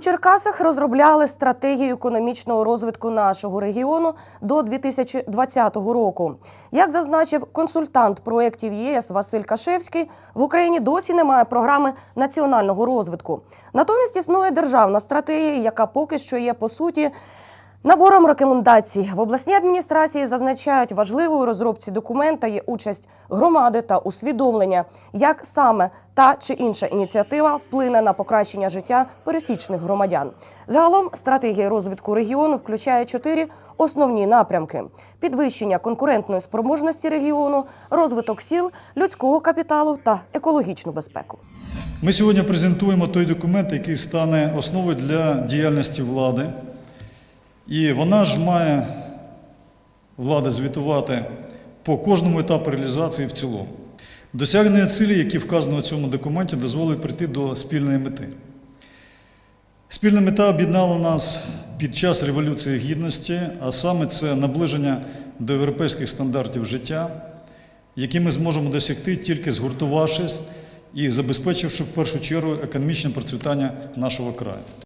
Черкасах розробляли стратегію економічного розвитку нашого регіону до 2020 року. Як зазначив консультант проєктів ЄС Василь Кашевський, в Україні досі немає програми національного розвитку. Натомість існує державна стратегія, яка поки що є по суті Набором рекомендацій в обласній адміністрації зазначають важливою розробці документа є участь громади та усвідомлення, як саме та чи інша ініціатива вплине на покращення життя пересічних громадян. Загалом стратегія розвитку регіону включає чотири основні напрямки: підвищення конкурентної спроможності регіону, розвиток сіл, людського капіталу та екологічну безпеку. Ми сьогодні презентуємо той документ, який стане основою для діяльності влади. І вона ж має влада звітувати по кожному етапу реалізації в цілому. Досягнення цілей, які вказано у цьому документі, дозволить прийти до спільної мети. Спільна мета об'єднала нас під час Революції Гідності, а саме це наближення до європейських стандартів життя, які ми зможемо досягти тільки згуртувавшись і забезпечивши в першу чергу економічне процвітання нашого краю.